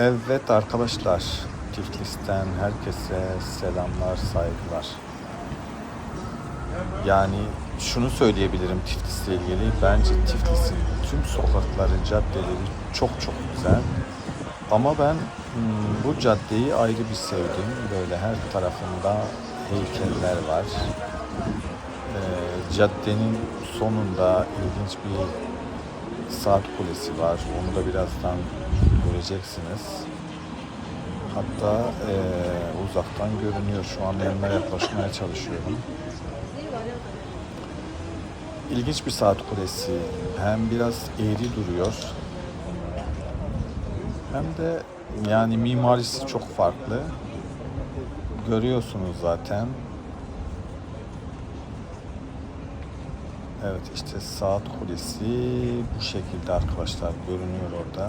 Evet arkadaşlar, Tiflis'ten herkese selamlar, saygılar. Yani şunu söyleyebilirim Tiflis'le ilgili. Bence Tiflis'in tüm sokakları, caddeleri çok çok güzel. Ama ben hmm, bu caddeyi ayrı bir sevdim. Böyle her tarafında heykeller var. Ee, caddenin sonunda ilginç bir saat kulesi var. Onu da birazdan göreceksiniz. Hatta eee, uzaktan görünüyor. Şu an yanına yaklaşmaya çalışıyorum. İlginç bir saat kulesi. Hem biraz eğri duruyor. Hem de yani mimarisi çok farklı. Görüyorsunuz zaten. Evet işte saat kulesi bu şekilde arkadaşlar görünüyor orada.